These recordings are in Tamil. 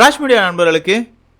ராஷ் மீடியா நண்பர்களுக்கு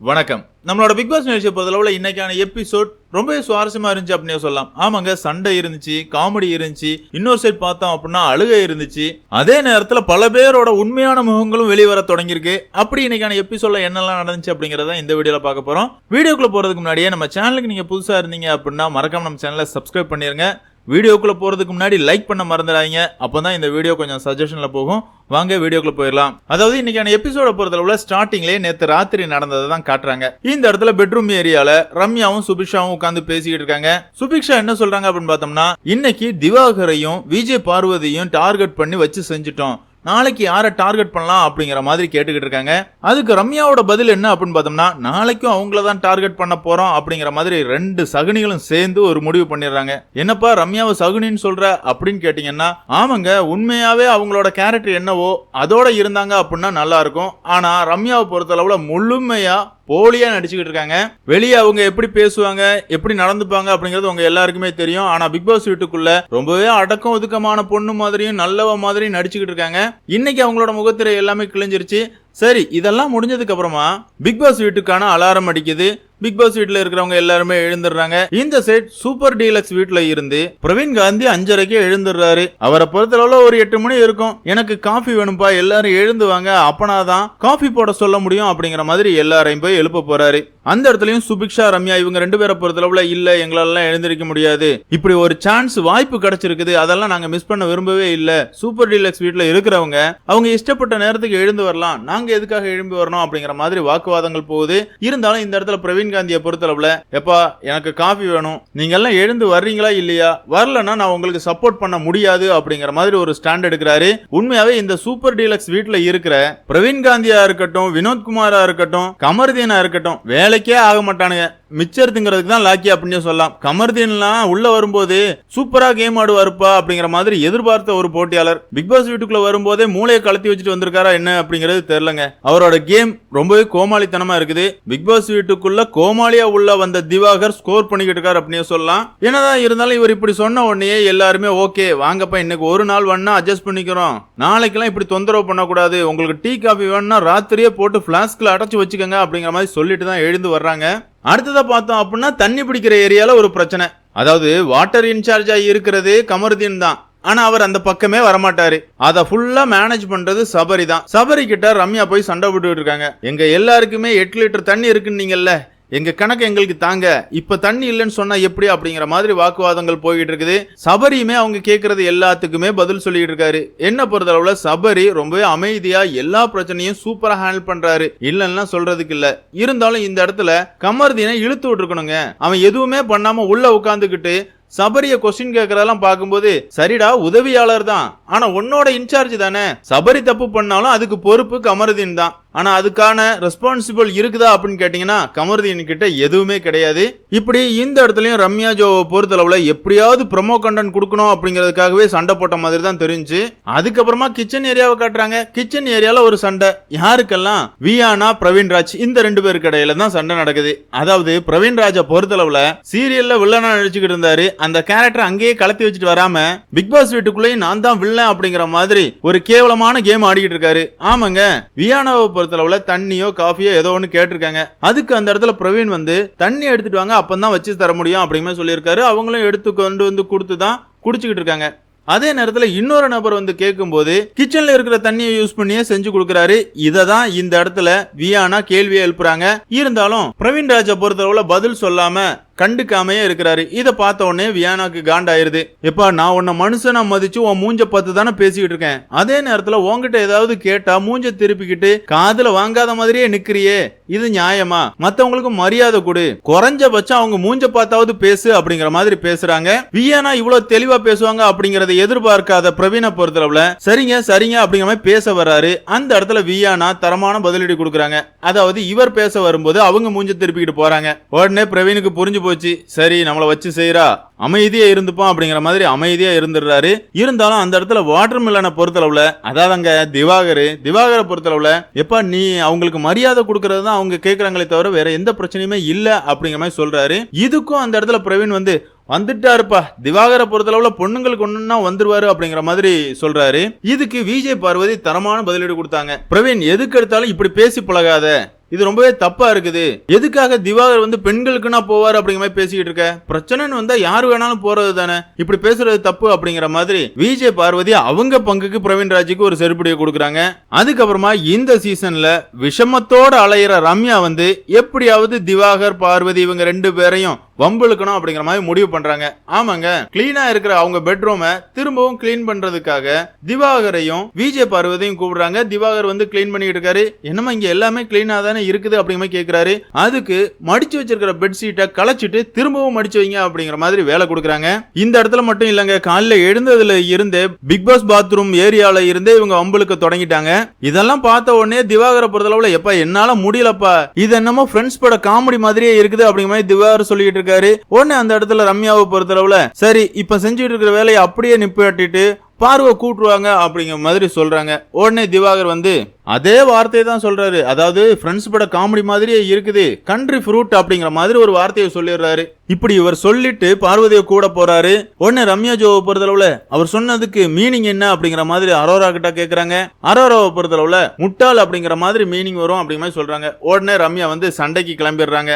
வணக்கம். நம்மளோட பிக் பாஸ் நிகழ்ச்சியை பொறுத்தளவில் இன்னைக்கான எபிசோட் ரொம்பவே சுவாரஸ்யமா இருந்துச்சு அப்படின்னு சொல்லலாம். ஆமாங்க சண்டை இருந்துச்சு காமெடி இருந்துச்சு இன்னொரு சைட் பார்த்தோம் அப்படின்னா அழுகை இருந்துச்சு. அதே நேரத்தில் பல பேரோட உண்மையான முகங்களும் வெளிவர தொடங்கியிருக்கு. அப்படி இன்னைக்கான எபிசோட்ல என்னெல்லாம் நடந்துச்சு அப்படிங்கிறத இந்த வீடியோல பார்க்க போறோம். வீடியோக்குள்ள போறதுக்கு முன்னாடியே நம்ம சேனலுக்கு நீங்க புதுசா இருந்தீங்க அப்படின்னா மறக்காம நம்ம சேனலை சப்ஸ்கிரைப் பண்ணிருங்க. வீடியோக்குள்ளே போகிறதுக்கு முன்னாடி லைக் பண்ண மறந்துடாதீங்க. அப்பதான் இந்த வீடியோ கொஞ்சம் சஜஷனில் போகும். வாங்க வீடியோக்குள்ள போயிடலாம். அதாவது இன்னைக்கான எபிசோட பொறுத்தளவுல ஸ்டார்டிங்லேயே நேற்று ராத்திரி நடந்ததை தான் காட்டுறாங்க. இந்த இடத்துல பெட்ரூம் ஏரியால ரம்யாவும் சுபிக்ஷாவும் உட்காந்து பேசிக்கிட்டு இருக்காங்க. சுபிக்ஷா என்ன சொல்றாங்க அப்படின்னு பார்த்தோம்னா இன்னைக்கு திவாகரையும் விஜய் பார்வதியும் டார்கெட் பண்ணி வச்சு செஞ்சுட்டோம். நாளைக்கு யாரை டார்கெட் பண்ணலாம் அப்படிங்கிற மாதிரி கேட்டுக்கிட்டு இருக்காங்க. அதுக்கு ரம்யாவோட பதில் என்ன அப்படின்னு பார்த்தோம்னா நாளைக்கும் அவங்கள தான் டார்கெட் பண்ண போறோம் அப்படிங்கிற மாதிரி ரெண்டு சகுனிகளும் சேர்ந்து ஒரு முடிவு பண்ணிடுறாங்க. என்னப்பா ரம்யாவை சகுனின்னு சொல்ற அப்படின்னு கேட்டீங்கன்னா ஆமாங்க உண்மையாவே அவங்களோட கேரக்டர் என்னவோ அதோட இருந்தாங்க அப்படின்னா நல்லா இருக்கும். ஆனா ரம்யாவை பொறுத்தளவுல முழுமையா போலியாக நடிச்சுக்கிட்டு இருக்காங்க. வெளியே அவங்க எப்படி பேசுவாங்க எப்படி நடந்துப்பாங்க அப்படிங்கிறது உங்க எல்லாருக்குமே தெரியும். ஆனா பிக் பாஸ் வீட்டுக்குள்ள ரொம்பவே அடக்கம் ஒதுக்கமான பொண்ணு மாதிரியும் நல்லவ மாதிரியும் நடிச்சுக்கிட்டு இருக்காங்க. இன்னைக்கு அவங்களோட முகத்திரை எல்லாமே கிழிஞ்சிருச்சு. சரி இதெல்லாம் முடிஞ்சதுக்கு அப்புறமா பிக் பாஸ் வீட்டுக்கான அலாரம் அடிக்குது. பிக் பாஸ் வீட்ல இருக்கிறவங்க எல்லாருமே எழுந்துடுறாங்க. இந்த செட் சூப்பர் டீலக்ஸ் வீட்ல இருந்து பிரவீன் காந்தி அஞ்சரைக்கே எழுந்துடுறாரு. அவரை பொறுத்தளவுல ஒரு எட்டு மணி இருக்கும். எனக்கு காஃபி வேணும்பா எல்லாரும் எழுந்துவாங்க. அப்பனாதான் காஃபி போட சொல்ல முடியும் அப்படிங்கிற மாதிரி எல்லாரையும் போய் எழுப்ப போறாரு. அந்த இடத்துலயும் சுபிக்ஷா ரம்யா இவங்க ரெண்டு பேரை பொறுத்தளவுல இல்ல எங்களால எழுந்திருக்க முடியாது. இப்படி ஒரு சான்ஸ் வாய்ப்பு கிடைச்சிருக்குது. அதெல்லாம் நாங்க மிஸ் பண்ண விரும்பவே இல்ல. சூப்பர் டீலக்ஸ் வீட்டுல இருக்கிறவங்க அவங்க இஷ்டப்பட்ட நேரத்துக்கு எழுந்து வரலாம். நாங்க எதுக்காக எழும்பி வரணும் அப்படிங்கிற மாதிரி வாக்குவாதங்கள் போகுது. இருந்தாலும் இந்த இடத்துல பிரவீன் காந்தியை பொறுத்தளவுல எப்பா எனக்கு காஃபி வேணும். நீங்க எல்லாம் எழுந்து வர்றீங்களா இல்லையா? வரலன்னா நான் உங்களுக்கு சப்போர்ட் பண்ண முடியாது அப்படிங்கிற மாதிரி ஒரு ஸ்டாண்ட் எடுக்கிறாரு. உண்மையாவே இந்த சூப்பர் டீலக்ஸ் வீட்டுல இருக்கிற பிரவீன் காந்தியா இருக்கட்டும் வினோத்குமாரா இருக்கட்டும் கமர்தீனா இருக்கட்டும் வேலைக்கே ஆக மாட்டானுங்க. மிச்சர்துங்கிறதுக்கு தான் லாக்கி அப்படின்னு சொல்லலாம். கமர்தீன்லாம் உள்ள வரும்போது சூப்பரா கேம் ஆடுவாருப்பா அப்படிங்கிற மாதிரி எதிர்பார்த்த ஒரு போட்டியாளர். பிக் பாஸ் வீட்டுக்குள்ள வரும்போதே மூளையை கலத்தி வச்சுட்டு வந்திருக்காரா என்ன அப்படிங்கிறது தெரியலங்க. அவரோட கேம் ரொம்பவே கோமாளித்தனமா இருக்குது. பிக் பாஸ் வீட்டுக்குள்ள கோமாளியா உள்ள வந்த திவாகர் ஸ்கோர் பண்ணிக்கிட்டு இருக்காரு அப்படின்னு சொல்லலாம். என்னதான் இருந்தாலும் இவர் இப்படி சொன்ன உடனே எல்லாருமே ஓகே வாங்கப்பா இன்னைக்கு ஒரு நாள் வேணா அட்ஜஸ்ட் பண்ணிக்கிறோம். நாளைக்கெல்லாம் இப்படி தொந்தரவு பண்ணக்கூடாது. உங்களுக்கு டீ காஃபி வேணும்னா ராத்திரியே போட்டு பிளாஸ்க்ல அடைச்சு வச்சுக்கோங்க அப்படிங்கிற மாதிரி சொல்லிட்டு தான் எழுந்து வர்றாங்க. அடுத்ததை பார்த்தோம் அப்படின்னா தண்ணி பிடிக்கிற ஏரியால ஒரு பிரச்சனை. அதாவது வாட்டர் இன்சார்ஜாக இருக்கிறது கமருதீன் தான். ஆனா அவர் அந்த பக்கமே வரமாட்டாரு. அதை ஃபுல்லா மேனேஜ் பண்றது சபரி தான். சபரி கிட்ட ரம்யா போய் சண்டை போட்டுட்டு இருக்காங்க. எங்க எல்லாருக்குமே எட்டு லிட்டர் தண்ணி இருக்குன்னீங்கல்ல எங்கள் கணக்கு எங்களுக்கு தாங்க. இப்போ தண்ணி இல்லைன்னு சொன்னால் எப்படி அப்படிங்கிற மாதிரி வாக்குவாதங்கள் போய்கிட்டு இருக்குது. சபரியுமே அவங்க கேட்குறது எல்லாத்துக்குமே பதில் சொல்லிட்டு இருக்காரு. என்ன பொறுத்தளவுல சபரி ரொம்பவே அமைதியாக எல்லா பிரச்சனையும் சூப்பராக ஹேண்டில் பண்ணுறாரு இல்லைன்னா சொல்கிறதுக்கு இல்லை. இருந்தாலும் இந்த இடத்துல கமர்தீனை இழுத்து விட்டுருக்கணுங்க. அவன் எதுவுமே பண்ணாமல் உள்ளே உட்காந்துக்கிட்டு சபரிய கொஸ்டின் கேட்கறதெல்லாம் பார்க்கும்போது சரிடா உதவியாளர் தான். ஆனா உன்னோட இன்சார்ஜ் தானே. சபரி தப்பு பண்ணாலும் அதுக்கு பொறுப்பு கமருதீன் தான். ஆனால் அதுக்கான ரெஸ்பான்சிபிள் இருக்குதா அப்படின்னு கேட்டிங்கன்னா கமருதீன் கிட்ட எதுவுமே கிடையாது. இப்படி இந்த இடத்துலையும் ரம்யா ஜோவை பொறுத்தளவில் எப்படியாவது ப்ரொமோ கண்டென்ட் கொடுக்கணும் அப்படிங்கிறதுக்காகவே சண்டை போட்ட மாதிரி தான் தெரிஞ்சு அதுக்கப்புறமா கிச்சன் ஏரியாவை காட்டுறாங்க. கிச்சன் ஏரியாவில் ஒரு சண்டை. யாருக்கெல்லாம்? வியானா பிரவீன்ராஜ் இந்த ரெண்டு பேருக்கு இடையில தான் சண்டை நடக்குது. அதாவது பிரவீன்ராஜை பொறுத்தளவில் சீரியல்ல வில்லனா நடிச்சுக்கிட்டு இருந்தாரு. அந்த கேரக்டர் அங்கேயே கலத்தி வச்சுட்டு வராம பிக் பாஸ் வீட்டுக்குள்ளேயும் நான் தான் வில்லன் அப்படிங்கிற மாதிரி ஒரு கேவலமான கேம் ஆடிக்கிட்டு இருக்காரு. ஆமாங்க வியானாவை பொறுத்தளவுல தண்ணியோ காஃபியோ ஏதோ ஒன்று கேட்டிருக்காங்க. அதுக்கு அந்த இடத்துல பிரவீன் வந்து தண்ணி எடுத்துட்டு வாங்க அப்பதான் வச்சு தர முடியும் அப்படிங்கிற சொல்லியிருக்காரு. அவங்களும் எடுத்து கொண்டு வந்து கொடுத்து தான் குடிச்சுக்கிட்டு இருக்காங்க. அதே நேரத்தில் இன்னொரு நபர் வந்து கேட்கும்போது கிச்சன்ல இருக்கிற தண்ணியை யூஸ் பண்ணியே செஞ்சு கொடுக்குறாரு. இதை தான் இந்த இடத்துல வியானா கேள்வியை எழுப்புறாங்க. இருந்தாலும் பிரவீன் ராஜை பொறுத்தளவுல பதில் சொல்லாம கண்டுக்காமையே இருக்கிறாரு. இதை பார்த்த உடனே வியானாக்கு காண்டாயிருது. எப்பா நான் உன்னை மனுஷனா மதிச்சு உன் மூஞ்ச பார்த்து தானே பேசிக்கிட்டு இருக்கேன். அதே நேரத்துல உன்கிட்ட ஏதாவது கேட்டா மூஞ்ச திருப்பிக்கிட்டு காதுல வாங்காத மாதிரியே நிக்கிறியே. இது நியாயமா? மத்தவங்களுக்கு மரியாதை கொடு. குறைஞ்சபட்சம் அவங்க மூஞ்ச பார்த்தாவது பேசு அப்படிங்கிற மாதிரி பேசுறாங்க. வியானா இவ்வளவு தெளிவா பேசுவாங்க அப்படிங்கறத எதிர்பார்க்காத பிரவீனை பொறுத்தளவுல சரிங்க சரிங்க அப்படிங்கிற மாதிரி பேச வர்றாரு. அந்த இடத்துல வியானா தரமான பதிலடி கொடுக்குறாங்க. அதாவது இவர் பேச வரும்போது அவங்க மூஞ்ச திருப்பிக்கிட்டு போறாங்க. உடனே பிரவீனுக்கு புரிஞ்சு போச்சு. சரி நம்மளை வச்சு செய்யறா அமைதியா இருந்துப்போம் அப்படிங்கிற மாதிரி அமைதியா இருந்துடுறாரு. இருந்தாலும் அந்த இடத்துல வாட்டர் மில்லனை பொறுத்தளவுல அதாவதுங்க திவாகர். திவாகரை பொறுத்தளவுல எப்பா நீ அவங்களுக்கு மரியாதை கொடுக்கறது தான் அவங்க கேட்கறாங்களே தவிர வேற எந்த பிரச்சனையுமே இல்ல அப்படிங்கிற மாதிரி சொல்றாரு. இதுக்கும் அந்த இடத்துல பிரவீன் வந்து வந்துட்டாருப்பா. திவாகரை பொறுத்தளவுல பொண்ணுங்களுக்கு ஒண்ணுன்னா வந்துருவாரு அப்படிங்கிற மாதிரி சொல்றாரு. இதுக்கு விஜய் பார்வதி தரமான பதிலீடு கொடுத்தாங்க. பிரவீன் எதுக்கு எடுத்தாலும் இப்படி பேசி பழகாத. இது ரொம்பவே தப்பா இருக்குது. எதுக்காக திவாகர் வந்து பெண்களுக்குன்னா போவார் அப்படிங்கிற மாதிரி பேசிக்கிட்டு இருக்க? பிரச்சனைன்னு வந்தா யார் வேணாலும் போறது தானே. இப்படி பேசுறது தப்பு அப்படிங்கிற மாதிரி விஜய் பார்வதி அவங்க பங்குக்கு பிரவீன் ராஜுக்கு ஒரு செருப்படியை கொடுக்குறாங்க. அதுக்கப்புறமா இந்த சீசன்ல விஷமத்தோட அலையிற ரம்யா வந்து எப்படியாவது திவாகர் பார்வதி இவங்க ரெண்டு பேரையும் வம்பிழுக்கணும் அப்படிங்கிற மாதிரி முடிவு பண்றாங்க. ஆமாங்க. கிளீனா இருக்கிற அவங்க பெட்ரூமை திரும்பவும் கிளீன் பண்றதுக்காக திவாகரையும் விஜே பார்வதியும் கூப்பிடுறாங்க. திவாகர் வந்து கிளீன் பண்ணிட்டு இருக்காரு. என்னமா இங்க எல்லாமே கிளீனா தானே இருக்குது அப்படிங்கிற மாதிரி கேக்குறாரு. அதுக்கு மடிச்சு வச்சிருக்கிற பெட்ஷீட்டை களைச்சிட்டு திரும்பவும் மடிச்சு வைங்க அப்படிங்கிற மாதிரி வேலை கொடுக்குறாங்க. இந்த இடத்துல மட்டும் இல்லங்க. காலைல எழுந்ததுல இருந்தே பிக் பாஸ் பாத்ரூம் ஏரியால இருந்தே இவங்க வம்புளுக்கு தொடங்கிட்டாங்க. இதெல்லாம் பார்த்த உடனே திவாகரை பொறுத்தளவுல எப்ப என்னால முடியலப்பா. இது என்னமோ ஃப்ரெண்ட்ஸ் பட காமெடி மாதிரியே இருக்குது அப்படிங்கிற மாதிரி திவாகர் சொல்லிட்டு இருக்காரு. உடனே அந்த இடத்துல ரம்யாவை பொறுத்தளவுல சரி இப்ப செஞ்சுட்டு இருக்கிற வேலையை அப்படியே நிப்பாட்டிட்டு பார்வை கூட்டுருவாங்க அப்படிங்கிற மாதிரி சொல்றாங்க. உடனே திவாகர் வந்து அதே வார்த்தையை தான் சொல்றாரு. அதாவது ஃப்ரெண்ட்ஸ் பட காமெடி மாதிரியே இருக்குது. கண்ட்ரி ஃப்ரூட் அப்படிங்கிற மாதிரி ஒரு வார்த்தையை சொல்லிடுறாரு. இப்படி இவர் சொல்லிட்டு பார்வதியை கூட போறாரு. உடனே ரம்யா ஜோவை பொறுத்தளவுல அவர் சொன்னதுக்கு மீனிங் என்ன அப்படிங்கிற மாதிரி அரோரா கிட்ட கேக்குறாங்க. அரோராவை பொறுத்தளவுல முட்டாள் அப்படிங்கிற மாதிரி மீனிங் வரும் அப்படிங்கிற மாதிரி சொல்றாங்க. உடனே ரம்யா வந்து சண்டைக்கு கிளம்பிடுறாங்க.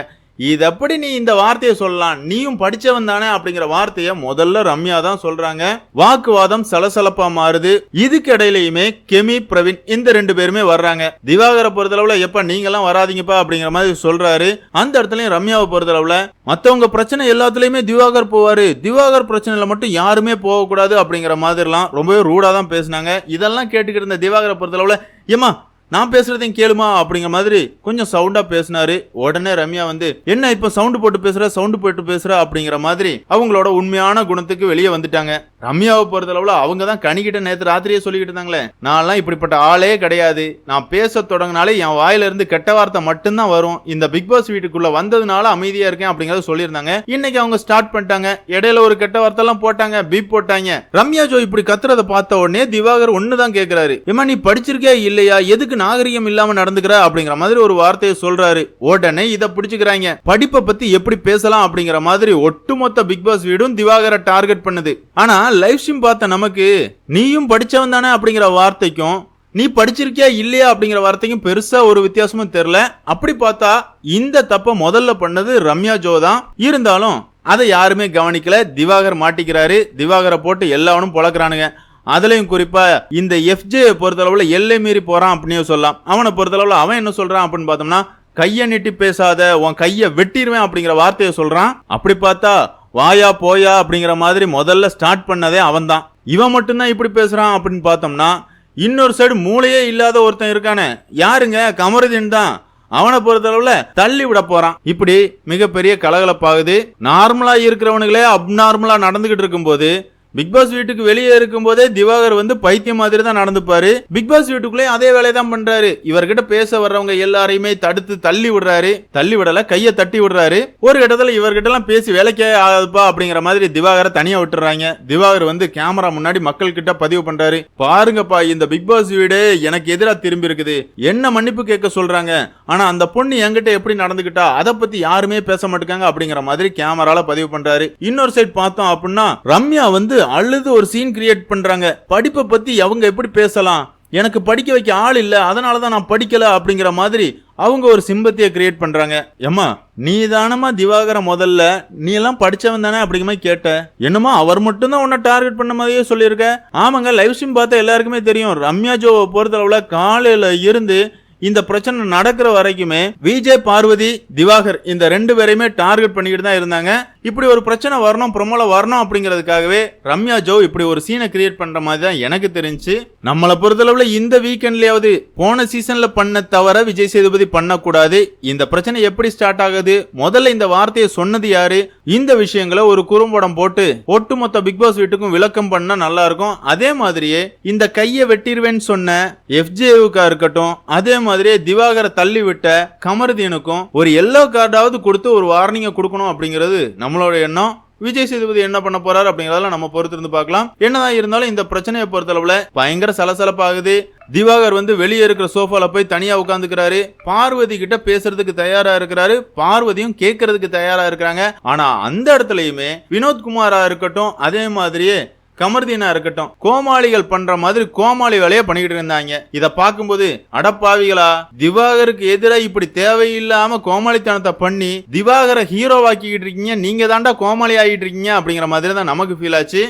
இது எப்படி நீ இந்த வார்த்தையை சொல்லலாம். நீயும் படிச்சவன் தானே அப்படிங்கிற வார்த்தையை முதல்ல ரம்யா தான் சொல்றாங்க. வாக்குவாதம் சலசலப்பா மாறுது. இதுக்கு இடையிலயுமே கெமி பிரவீன் இந்த ரெண்டு பேருமே வர்றாங்க. திவாகரை பொறுத்தளவுல எப்ப நீங்க எல்லாம் வராதீங்கப்பா அப்படிங்கிற மாதிரி சொல்றாரு. அந்த இடத்துலயும் ரம்யாவை பொறுத்தளவுல மத்தவங்க பிரச்சனை எல்லாத்துலயுமே திவாகர் போவாரு. திவாகர் பிரச்சனையில மட்டும் யாருமே போகக்கூடாது அப்படிங்கிற மாதிரிலாம் ரொம்பவே ரூடா தான் பேசினாங்க. இதெல்லாம் கேட்டுக்கிட்டு இருந்த திவாகரை பொறுத்தளவுல ஏமா நான் பேசுறதையும் கேளுமா அப்படிங்கிற மாதிரி கொஞ்சம் சவுண்டா பேசினாரு. உடனே ரம்யா வந்து என்ன இப்ப சவுண்டு போட்டு பேசுற? சவுண்டு போட்டு பேசுற? அப்படிங்கிற மாதிரி அவங்களோட உண்மையான குணத்துக்கு வெளியே வந்துட்டாங்க. ரம்யாவை பொறுத்தளவுல அவங்க தான் கணிக்கிட்ட நேற்று ராத்திரியே சொல்லிக்கிட்டு இருந்தாங்களே. நான்லாம் இப்படிப்பட்ட ஆளே கிடையாது. நான் பேச தொடங்கினாலே என் வாயிலிருந்து கெட்ட வார்த்தை மட்டும்தான் வரும். இந்த பிக் பாஸ் வீட்டுக்குள்ள வந்ததுனால அமைதியா இருக்கேன் அப்படிங்கறத சொல்லியிருந்தாங்க. இன்னைக்கு அவங்க ஸ்டார்ட் பண்ணிட்டாங்க. இடையில ஒரு கெட்ட வார்த்தை எல்லாம் போட்டாங்க பீப் போட்டாங்க. ரம்யா ஜோ இப்படி கத்துறத பார்த்த உடனே திவாகர் ஒண்ணுதான் கேக்குறாரு. ஏமா நீ படிச்சிருக்கே இல்லையா? எதுக்கு நாகரிகம் இல்லாம நடந்துக்கிற? அப்படிங்கிற மாதிரி ஒரு வார்த்தையை சொல்றாரு. உடனே இதை பிடிச்சுக்கிறாங்க. படிப்பை பத்தி எப்படி பேசலாம்? அப்படிங்கிற மாதிரி ஒட்டுமொத்த பிக் பாஸ் வீடும் திவாகரை டார்கெட் பண்ணுது. ஆனா லைவ் ஸ்ட்ரீம் பார்த்த நமக்கு நீயும் படிச்சவன் தானே? அப்படிங்கிற வார்த்தைக்கும் நீ படிச்சிருக்கியா இல்லையா? அப்படிங்கிற வார்த்தைக்கும் பெருசா ஒரு வித்தியாசமும் தெரியல. அப்படி பார்த்தா இந்த தப்பை முதல்ல பண்ணது ரம்யா ஜோ தான். இருந்தாலும் அதை யாருமே கவனிக்கல. திவாகர் மாட்டிக்கிறாரு. திவாகரை போட்டு எல்லாவனும் பொழக்கிறானுங்க. அதுலயும் குறிப்பா இந்த எஃப்ஜே பொறுத்தளவுல எல்லை மீறி போறான் அப்படின்னு சொல்லலாம். அவனை பொறுத்தளவுல அவன் என்ன சொல்றான் அப்படின்னு பார்த்தோம்னா கையை நீட்டி பேசாத உன் கையை வெட்டிடுவேன் அப்படிங்கிற வார்த்தையை சொல்றான். அப்படி பார்த்தா வாயா போயா அப்படிங்கிற மாதிரி முதல்ல ஸ்டார்ட் பண்ணதே அவன் தான் இவன் மட்டும்தான் இப்படி பேசுகிறான் அப்படின்னு பார்த்தோம்னா இன்னொரு சைடு மூளையே இல்லாத ஒருத்தன் இருக்கானே. யாருங்க? கமருதீன் தான். அவனை பொறுத்தளவில் தள்ளி விட போறான். இப்படி மிகப்பெரிய கலகலப்பாகுது. நார்மலா இருக்கிறவனுங்களே அப்நார்மலா நடந்துகிட்டு இருக்கும்போது பிக் பாஸ் வீட்டுக்கு வெளியே இருக்கும் போதே திவாகர் வந்து பைத்தியம் மாதிரி தான் நடந்துப்பாரு. பிக் பாஸ் வீட்டுக்குள்ளே அதே வேலையை தான் பண்றாரு. இவர்கிட்ட பேச வர்றவங்க எல்லாரையுமே தடுத்து தள்ளி விடுறாரு. தள்ளி விடல கையை தட்டி விடுறாரு. ஒரு இடத்துல இவர்கிட்ட எல்லாம் பேசி வேலைக்கே ஆகாதுப்பா அப்படிங்கிற மாதிரி திவாகரை தனியா விட்டுறாங்க. திவாகர் வந்து கேமரா முன்னாடி மக்கள் கிட்ட பதிவு பண்றாரு. பாருங்கப்பா இந்த பிக் பாஸ் வீடு எனக்கு எதிராக திரும்பி இருக்குது. என்ன மன்னிப்பு கேட்க சொல்றாங்க? ஆனா அந்த பொண்ணு என்கிட்ட எப்படி நடந்துகிட்டா அதை பத்தி யாருமே பேச மாட்டேங்க அப்படிங்கிற மாதிரி கேமரால பதிவு பண்றாரு. இன்னொரு சைட் பார்த்தோம் அப்படின்னா ரம்யா வந்து அழுது ஒரு சீன் கிரியேட் பண்றாங்க. படிப்பை பத்தி அவங்க எப்படி பேசலாம்? எனக்கு படிக்க வைக்க ஆள் இல்ல அதனால தான் நான் படிக்கல அப்படிங்கிற மாதிரி அவங்க ஒரு சிம்பத்தியை கிரியேட் பண்றாங்க. ஏம்மா நீ தானமா திவாகர முதல்ல நீ எல்லாம் படிச்சவன் தானே அப்படிங்கிற மாதிரி கேட்ட. என்னமோ அவர் மட்டும் தான் உன்னை டார்கெட் பண்ண மாதிரியே சொல்லியிருக்க? ஆமாங்க லைவ் ஸ்ட்ரீம் பார்த்தா எல்லாருக்குமே தெரியும். ரம்யா ஜோவை பொறுத்தளவுல காலையில இருந்து இந்த பிரச்சனை நடக்கிற வரைக்குமே விஜய் பார்வதி திவாகர் இந்த ரெண்டு பேரையுமே டார்கெட் பண்ணிக்கிட்டு தான் இருந்தாங்க. இப்படி ஒரு பிரச்சனை வரணும் பிரமோல வரணும் அப்படிங்கிறதுக்காகவே ரம்யா ஜோ இப்படி ஒரு சீனை கிரியேட் பண்ற மாதிரி தான் எனக்கு தெரிஞ்சு நம்மளை பொறுத்தளவுல இந்த வீக்கெண்ட்லயாவது போன சீசன்ல பண்ண தவிர விஜய் சேதுபதி பண்ணக்கூடாது. இந்த பிரச்சனை எப்படி ஸ்டார்ட் ஆகுது? முதல்ல இந்த வார்த்தையை சொன்னது யாரு? இந்த விஷயங்களை ஒரு குறும்படம் போட்டு ஒட்டுமொத்த பிக் பாஸ் வீட்டுக்கும் விளக்கம் பண்ணா நல்லா இருக்கும். அதே மாதிரியே இந்த கையை வெட்டிடுவேன்னு சொன்ன எஃப்ஜேவுக்கா இருக்கட்டும் அதே மாதிரியே திவாகரை தள்ளி விட்ட கமருதீனுக்கும் ஒரு எல்லோ கார்டாவது கொடுத்து ஒரு வார்னிங்கை கொடுக்கணும் அப்படிங்கிறது நம்மளோட எண்ணம். விஜய் சேதுபதி என்ன பண்ண போறாரு அப்படிங்கறதெல்லாம் நம்ம பொறுத்து இருந்து பார்க்கலாம். என்னதான் இருந்தாலும் இந்த பிரச்சனையை பொறுத்தளவுல பயங்கர சலசலப்பாகுது. திவாகர் வந்து வெளியே இருக்கிற சோஃபால போய் தனியா உட்காந்துக்கிறாரு பார்வதி கிட்ட பேசுறதுக்கு தயாரா இருக்கிறாரு. பார்வதியும் கேட்கறதுக்கு தயாரா இருக்கிறாங்க. ஆனா அந்த இடத்துலயுமே வினோத்குமாரா இருக்கட்டும் அதே மாதிரியே கமர்தீனா இருக்கட்டும். கோமாளிகள் பண்ற மாதிரி கோமாளி வேலையை பண்ணிக்கிட்டு இருந்தாங்க. இதை பார்க்கும்போது அடப்பாவிகளா திவாகருக்கு எதிராக இப்படி தேவையில்லாம கோமாளித்தனத்தை பண்ணி திவாகரை ஹீரோவாக்கிக்கிட்டு இருக்கீங்க நீங்க தாண்டா கோமாளி ஆகிட்டு இருக்கீங்க அப்படிங்கிற மாதிரி தான் நமக்கு ஃபீல் ஆச்சு.